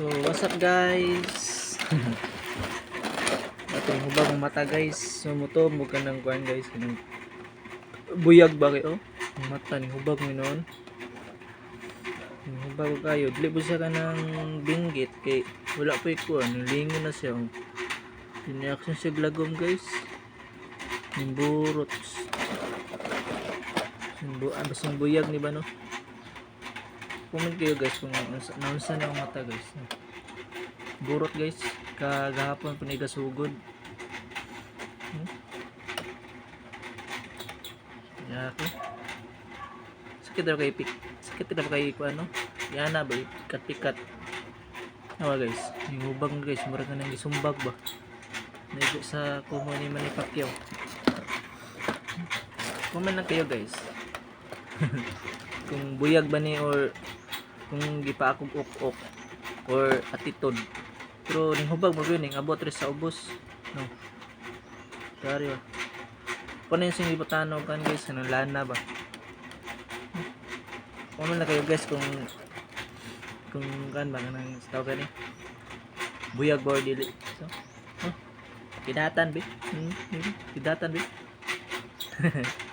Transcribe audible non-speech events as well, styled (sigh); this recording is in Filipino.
So, what's up guys? Atong hubag ang mata guys. So, muto mo ka ng kuhan guys. Kanang buyag ba kayo? Mata ni hubag mo noon. Hubag kayo. Dili po siya ka ng binggit. Kay wala pa ikuha. Nilingo na siya. Reaction siya glagom guys. Yung burot. Yung bu ah, buyag ni ba no? Comment kayo guys kung nasa nausa na ang mata guys. Burot guys. Kagahapon panigasugod. Hmm? Yaki. Sakit daw kay pik. Sakit daw kay ko ano? Yan na ba? Pikat-pikat. Awa guys. Yung hubag na guys. Mura ka nang isumbag ba? Naigo sa kumo ni Manny Pacquiao. Comment lang kayo guys. (laughs) kung buyag ba ni or kung gipa akong ok-ok or atitod pero ning hubag mo yun? Ning abot sa ubos. No. Ano yung sing ibutano kan guys? Ano lana ba? Comment na kayo guys kung kung kan ba kanang tawag gani buyag ba or dili? So, oh, kidatan be. Hmm, hmm, kidatan be (laughs)